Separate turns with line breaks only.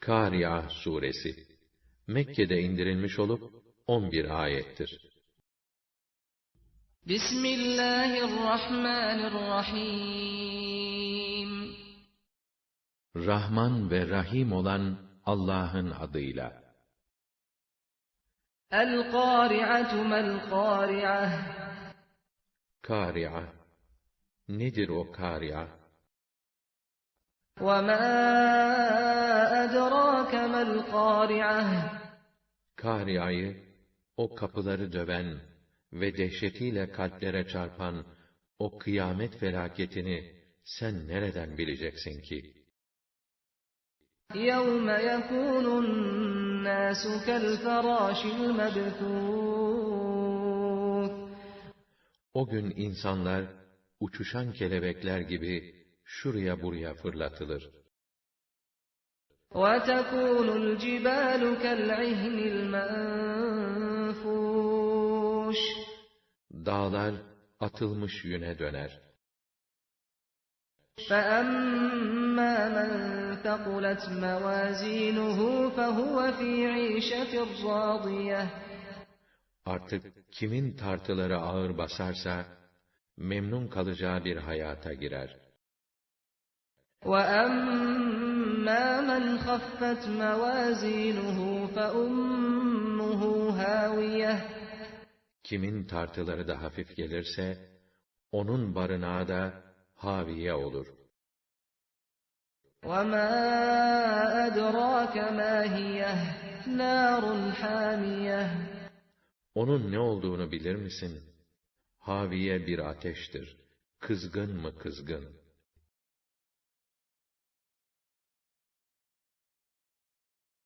Kâri'a suresi Mekke'de indirilmiş olup 11 ayettir.
Bismillahirrahmanirrahim.
Rahman ve Rahim olan Allah'ın adıyla.
El-Kâri'atu mel-Kâri'ah.
Kâri'a. Nedir o kâri'a?
وَمَا أَدْرَاكَ مَا الْقَارِعَةُ
Kâria'yı, o kapıları döven ve dehşetiyle kalplere çarpan o kıyamet felaketini sen nereden bileceksin ki?
يَوْمَ يَكُونُ النَّاسُ كَالْفَرَاشِ الْمَبْثُوثِ
O gün insanlar, uçuşan kelebekler gibi şuraya buraya fırlatılır.
وَتَكُونُ الْجِبَالُ كَالْعِهْنِ الْمَنفُوشِ
Dağlar atılmış yüne döner.
فَأَمَّا مَنْ ثَقُلَتْ مَوَازِينُهُ فَهُوَ فِي عِيشَةٍ رَاضِيَةٍ
Artık kimin tartıları ağır basarsa, memnun kalacağı bir hayata girer.
وَأَمَّا مَنْ خَفَّتْ مَوَازِينُهُ فَأُمُّهُ هَاوِيَةٌ
Kimin tartıları da hafif gelirse, onun barınağı da haviye olur.
وَمَا أَدْرَاكَ مَا هِيَهْ نَارٌ حَامِيَةٌ
Onun ne olduğunu bilir misin? Haviye bir ateştir. Kızgın mı kızgın?